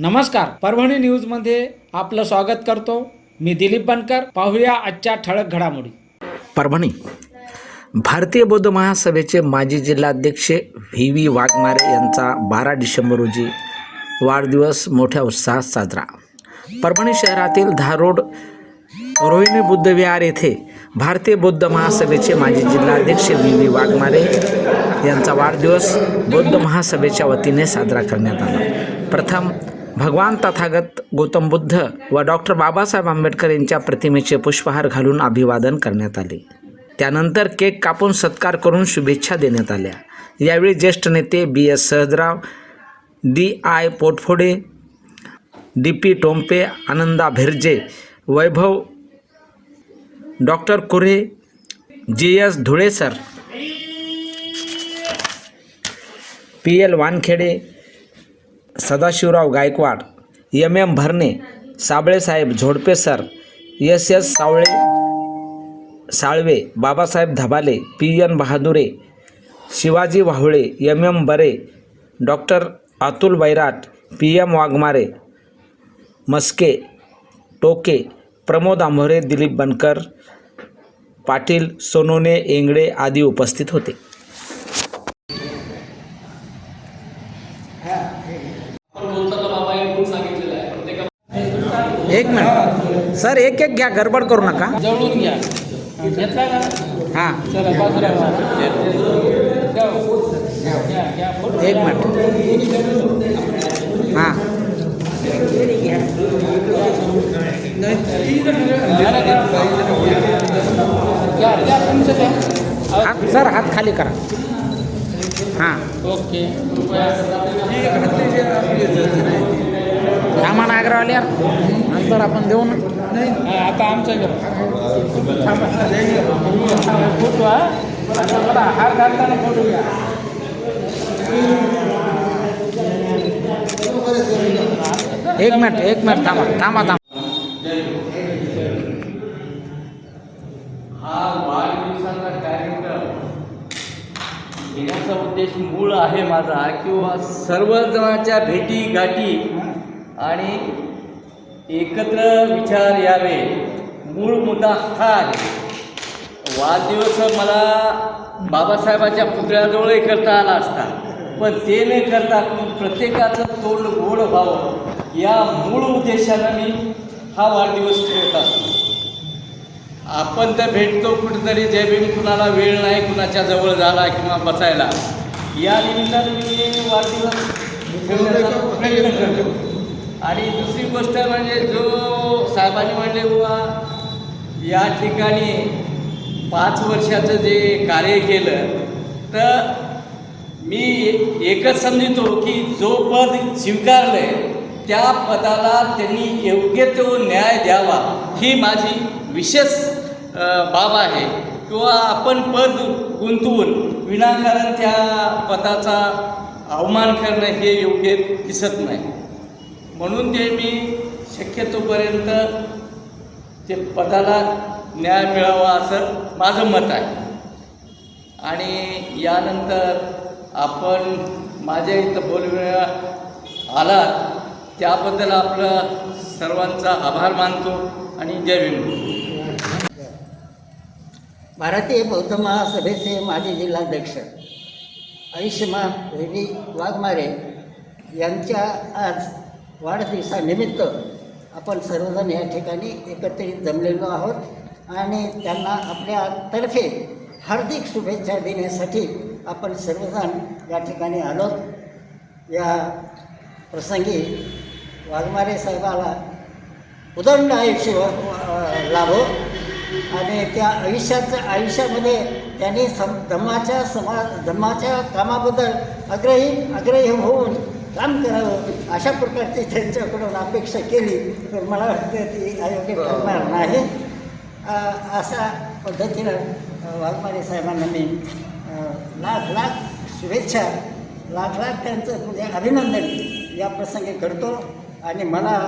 नमस्कार परभणी न्यूजमध्ये आपलं स्वागत करतो. मी दिलीप बनकर पाहूया आजच्या ठळक घडामोडी. परभणी. भारतीय बौद्ध महासभेचे माजी जिल्हाध्यक्ष व्ही व्ही वाघमारे यांचा बारा डिसेंबर रोजी वाढदिवस मोठ्या उत्साहात साजरा. परभणी शहरातील धारोड रोहिणी बुद्ध विहार येथे भारतीय बौद्ध महासभेचे माजी जिल्हाध्यक्ष व्ही व्ही वाघमारे यांचा वाढदिवस बौद्ध महासभेच्या वतीने साजरा करण्यात आला. प्रथम भगवान तथागत गौतम बुद्ध व डॉक्टर बाबासाहेब आंबेडकर यांच्या प्रतिमेचे पुष्पहार घालून अभिवादन करण्यात आले. त्यानंतर केक कापून सत्कार करून शुभेच्छा देण्यात आल्या. यावेळी ज्येष्ठ नेते B S Sahajrao D I Potphode D P Tompe Ananda Bhirje Vaibhav doctor Kure G S धुळेसर P L Wankhede Sadashivrao Gaikwad M M Bharne साबळेसाहेब Zodpe sir S S Savle Salve Babasaheb Dhabale P N Bahadure Shivaji Wahule M M Bare doctor Atul Bairat P M Waghmare Maske Toke Pramod Ambhore Dilip बनकर पाटील सोनोने एंगडे आदी उपस्थित होते. एक minute. Sir एक एक घ्या गडबड करू नका? जवळून घ्या. घेतला का? हाँ। चला बाजूला एक मिनिट। हाँ। सर हात खाली करा. हाँ। ओके. सामान अग्रवाल यार. नंतर आपण देऊ ना. हा, आता आमचं घ्या फोटो हा? आता बघा हार घालताना फोटो घ्या. एक मिनिट एक मिनिट थांबा थांबा थांबा. हा वाढदिवसाचा कार्यक्रम. घेण्याचा उद्देश मूळ आहे माझा किंवा सर्वजणाच्या भेटी गाठी आणि एकत्र विचार यावे. मूळ मुद्दा हा आहे. वाढदिवस मला बाबासाहेबाच्या पुतळ्याजवळही करता आला असता. पण ते न करता प्रत्येकाचं तोंड गोड व्हावं. या मूळ उद्देशानं मी हा वाढदिवस ठेवत असतो. आपण तर भेटतो कुठेतरी जे बिन कुणाला वेळ नाही कुणाच्या जवळ झाला किंवा बसायला. या निमित्तानं मी वाढदिवस ठेवण्याचा प्रयत्न करतो. आणि दुसरी गोष्ट म्हणजे जो साहेबांनी म्हणले बुवा या ठिकाणी पाच वर्षाचं जे कार्य केलं तर मी एकच समजतो की जो पद स्वीकारलं आहे त्या पदाला त्यांनी योग्य तो न्याय द्यावा ही माझी विशेष बाब आहे. किंवा आपण पद गुंतवून विनाकारण त्या पदाचा अवमान करणं हे योग्य दिसत नाही. म्हणून ते मी शक्यतोपर्यंत ते पदाला न्याय मिळावा असं माझं मत आहे. आणि यानंतर आपण माझ्या इथं बोलवेळा आलात त्याबद्दल आपलं सर्वांचा आभार मानतो आणि जय विनू भारतीय बौद्ध महासभेचे माजी जिल्हाध्यक्ष आयुष्यमान रेडी वाघमारे यांच्या आज वाढदिवसानिमित्त आपण सर्वजण या ठिकाणी एकत्रित जमलेलो आहोत आणि त्यांना आपल्यातर्फे हार्दिक शुभेच्छा देण्यासाठी आपण सर्वजण या ठिकाणी आलो. या प्रसंगी वाघमारे साहेबाला उदंड आयुष्य लाभो आणि त्या आयुष्याचं आयुष्यामध्ये त्यांनी सम धम्माच्या समा धम्माच्या कामाबद्दल अग्रही अग्रही होऊन काम करावं. अशा प्रकारची त्यांच्याकडून अपेक्षा केली तर मला वाटतं ती अयोग्य करणार नाही. अशा पद्धतीनं वाघमारे साहेबांना मी लाख लाख शुभेच्छा लाख लाख त्यांचं म्हणजे अभिनंदन या प्रसंगी करतो. आणि मला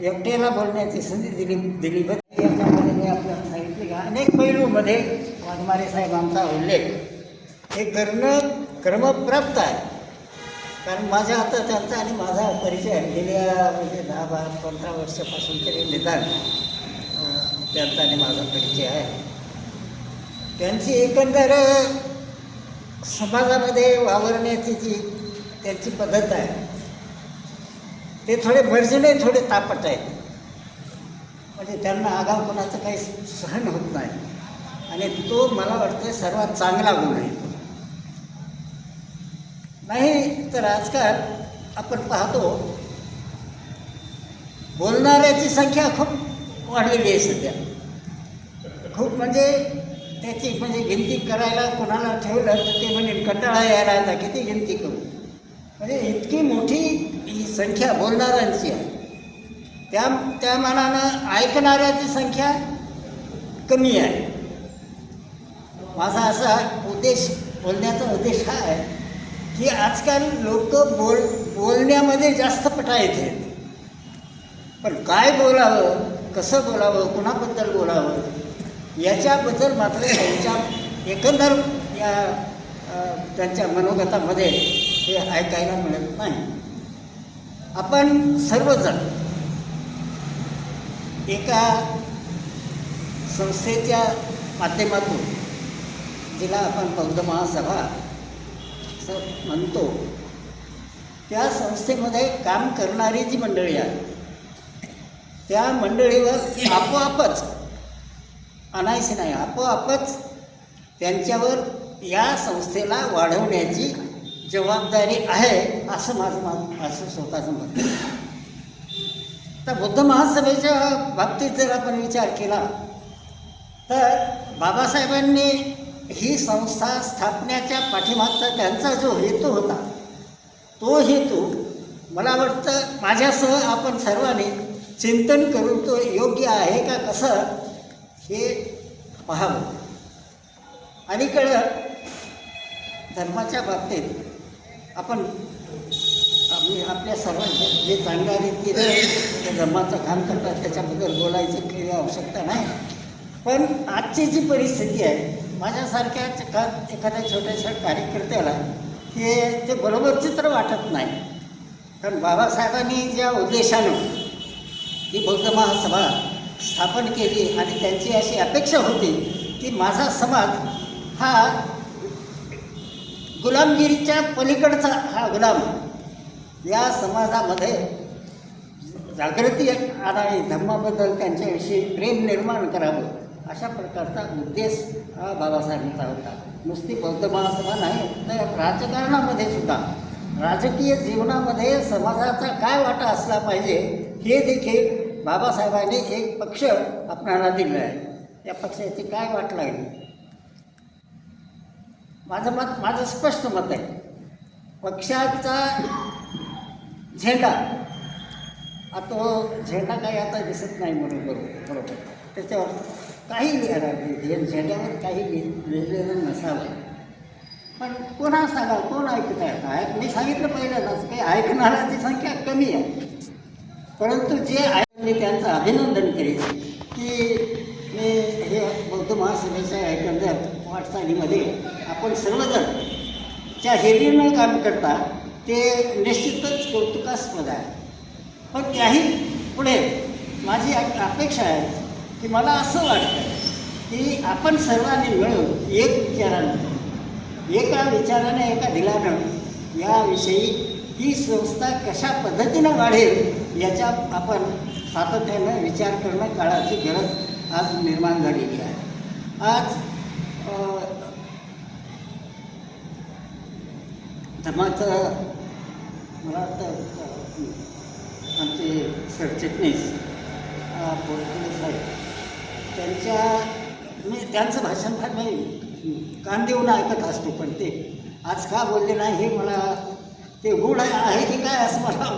एकट्याला बोलण्याची संधी दिली दिली बरं याच्यामध्ये मी आपल्याला सांगितले की अनेक पैलूमध्ये वाघमारे साहेबांचा उल्लेख. हे करणं क्रमप्राप्त आहे. कारण माझ्या आता त्यांचा आणि माझा परिचय गेल्या म्हणजे दहा बारा पंधरा वर्षापासून तरी निदान त्यांचा आणि माझा परिचय आहे. त्यांची एकंदर समाजामध्ये वावरण्याची जी त्यांची पद्धत आहे ते थोडे भरजणे थोडे तापट आहेत. म्हणजे त्यांना आगाव कोणाचं काही सहन होत नाही. आणि तो मला वाटतं सर्वात चांगला गुण आहे. नाही तर आजकाल आपण पाहतो बोलणाऱ्याची संख्या खूप वाढलेली आहे सध्या. खूप म्हणजे त्याची म्हणजे गिनती करायला कोणाला ठेवलं तर ते म्हणजे कंटाळा यायला आता किती गिनती करू? म्हणजे इतकी मोठी ही संख्या बोलणाऱ्यांची आहे. त्या त्या मानानं ऐकणाऱ्याची संख्या कमी आहे. माझा असा उद्देश बोलण्याचा उद्देश हा आहे की आजकाल लोक बोल बोलण्यामध्ये जास्त पटा येते पण काय बोलावं कसं बोलावं कुणाबद्दल बोलावं याच्याबद्दल मात्र त्यांच्या एकंदर या त्यांच्या मनोगतामध्ये हे ऐकायला मिळत नाही. आपण सर्वजण एका संस्थेच्या माध्यमातून जिला आपण बौद्ध महासभा असं म्हणतो त्या संस्थेमध्ये काम करणारी जी मंडळी आहे त्या मंडळीवर आपोआपच आणायची नाही आपोआपच त्यांच्यावर या संस्थेला वाढवण्याची जबाबदारी आहे असं माझं मा असं स्वतःचं मत आहे. तर बुद्ध महासभेच्या बाबतीत जर आपण विचार केला तर बाबासाहेबांनी ही संस्था स्थापण्याच्या पाठीमागचा त्यांचा जो हेतू होता तो हेतू मला वाटतं माझ्यासह आपण सर्वांनी चिंतन करून तो योग्य आहे का कसं हे पाहावं. अलीकडं धर्माच्या बाबतीत आपण आम्ही आपल्या सर्वांच्या जे चांगल्या रीतीने धर्माचं काम करतात त्याच्याबद्दल बोलायची काही आवश्यकता नाही. पण आजची जी परिस्थिती आहे माझ्यासारख्या एका एखाद्या छोट्याशा कार्यकर्त्याला हे ते बरोबर चित्र वाटत नाही. कारण बाबासाहेबांनी ज्या उद्देशानं ही बौद्ध महासभा स्थापन केली आणि त्यांची अशी अपेक्षा होती की माझा समाज हा गुलामगिरीच्या पलीकडचा हा गुलाम. या समाजामध्ये जागृती आणावी धर्माबद्दल त्यांच्याविषयी प्रेम निर्माण करावं अशा प्रकारचा उद्देश हा बाबासाहेबांचा होता. नुसती बौद्ध महासभा नाही तर राजकारणामध्ये सुद्धा. राजकीय जीवनामध्ये समाजाचा काय वाटा असला पाहिजे हे देखील बाबासाहेबांनी एक पक्ष आपणाला दिलं आहे. त्या पक्षाची काय वाट लागली? माझं मत माझं स्पष्ट मत आहे. पक्षाचा झेंडा आता तो झेंडा काही आता दिसत नाही म्हणून बरोबर बरोबर. त्याच्यावर काही लिहायला नाही झेंड्यावर काही लिहिलेलं नसावं. पण कोणा सांगा कोण ऐकत आहे ऐक मी सांगितलं पहिल्यांदाच काही ऐकणाऱ्यांची संख्या कमी आहे. परंतु जे आहे त्यांचं अभिनंदन करेल की मी हे बौद्ध महासभेच्या एकंदर वाटचालीमध्ये आपण सर्वजण ज्या हेरीनं काम करता ते निश्चितच कौतुकास्पद आहे. पण त्याही पुढे माझी एक अपेक्षा आहे की मला असं वाटतं की आपण सर्वांनी मिळून एक विचारानं एका विचाराने एका दिलानं याविषयी ही संस्था कशा पद्धतीनं वाढेल याच्या आपण सातत्यानं विचार करणं काळाची गरज आज निर्माण झालेली आहे. आज धर्माचं मला वाटतं आमचे सरचिटणीस अ, आहेत त्यांच्या मी त्यांचं भाषण फार मी कान देऊन ऐकत असतो पण ते आज का बोलले नाही हे मला ते गुण आहे की काय असं मला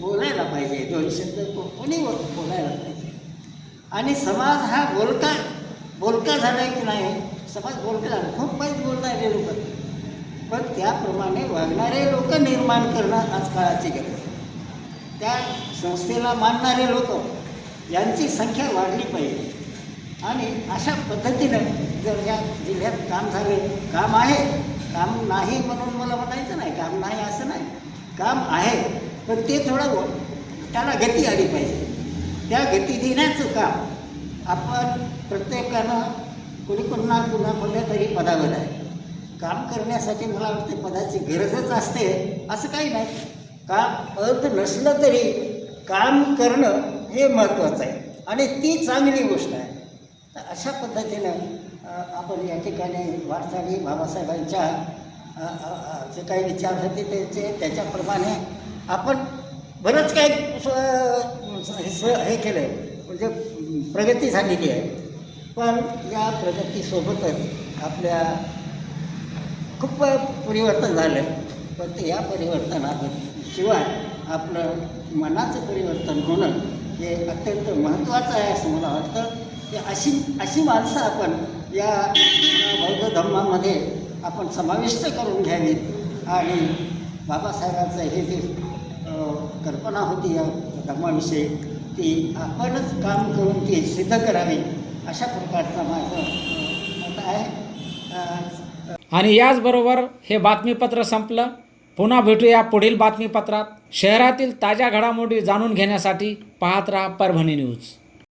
बोलायला पाहिजे. दोन शब्द कोणी बोलायला पाहिजे. आणि समाज हा बोलका बोलका झाला आहे की नाही? समाज बोलका झाला. खूप पाहिजे बोलणारे लोक. पण त्याप्रमाणे वागणारे लोक निर्माण करणं आज काळाची गरज आहे. त्या संस्थेला मानणारे लोक यांची संख्या वाढली पाहिजे. आणि अशा पद्धतीनं जर या जिल्ह्यात काम झाले काम आहे काम नाही म्हणून मला म्हणायचं नाही काम नाही असं नाही. काम आहे पण ते थोडं त्याला गती आली पाहिजे. त्या गती देण्याचं काम आपण प्रत्येकानं कोणी पुन्हा पुन्हा कोणत्या तरी पदावर आहे. काम करण्यासाठी मला वाटते पदाची गरजच असते असं काही नाही. काम अर्थ नसलं तरी काम करणं हे महत्त्वाचं आहे. आणि ती चांगली गोष्ट आहे. तर अशा पद्धतीनं आपण या ठिकाणी वाटचाली बाबासाहेबांच्या जे काही विचार होते त्याचे त्याच्याप्रमाणे आपण बरंच काही स- स- हे केलं आहे म्हणजे प्रगती झालेली आहे. पण या प्रगतीसोबतच आपल्या खूप परिवर्तन झालं पण ते या परिवर्तनात शिवाय आपलं मनाचं परिवर्तन होणं हे अत्यंत महत्त्वाचं आहे असं मला वाटतं. की अशी अशी माणसं आपण या बौद्ध धर्मामध्ये आपण समाविष्ट करून घ्यावीत. आणि बाबासाहेबांचं हे जे कल्पना होती या धर्माविषयी ती आपणच काम करून ती सिद्ध करावी अशा प्रकारचं माझं मत आहे. आणि याचबरोबर हे बातमीपत्र संपलं. पुन्हा भेटूया पुढील बातमीपत्रात. शहरातील ताज्या घडामोडी जाणून घेण्यासाठी पाहत राहा परभणी न्यूज.